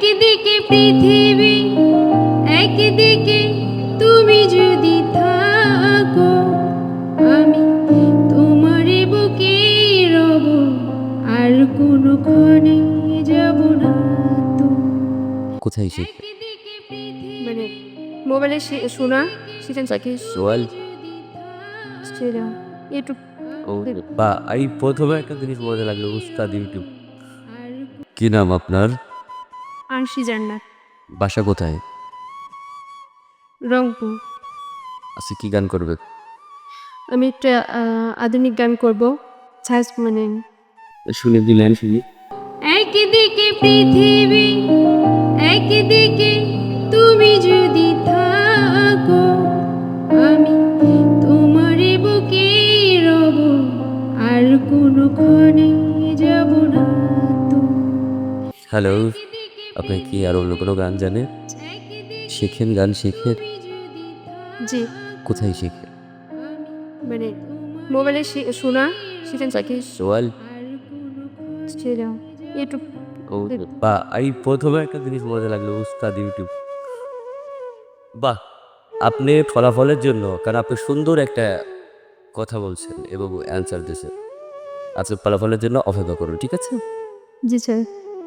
একদিকে পৃথিবী একদিকে তুমি যদি থাকো আমি তোমার বুকে রব আর কোনো ক্ষণে যাব না তো কোথায় পৃথিবী মানে মোবাইলে শোনা সেটা তাকে সোয়াল। সেটা একটু বা এই প্রথমে একটা জিনিস মজা লাগল উস্তাদ ইউটিউব। কি নাম আপনার? আংশি জান্নাত। বাসা কোথায়? রংপুর। আচ্ছা কি গান করবে? আমি একটা আধুনিক গান করব। ছায়াস মানে শুনে দিলেন শুনি। একদিকে পৃথিবী একদিকে তুমি যদি থাকো আমি তোমার বুকে রব আর কোনো ক্ষণে যাব না হ্যালো আপনি কি আর অন্য কোনো গান জানেন শেখেন গান শেখেন জি। কোথায় শেখেন মানে মোবাইলে শোনা সেটা তাকে সোয়াল। একটু ও বা এই প্রথমে একটা জিনিস মজা লাগল উস্তাদ ইউটিউব। বাহ আপনি ফলাফলের জন্য কারণ আপনি সুন্দর একটা কথা বলছেন এবং অ্যান্সার দিয়েছেন। আচ্ছা ফলাফলের জন্য অপেক্ষা করুন ঠিক আছে? জি স্যার।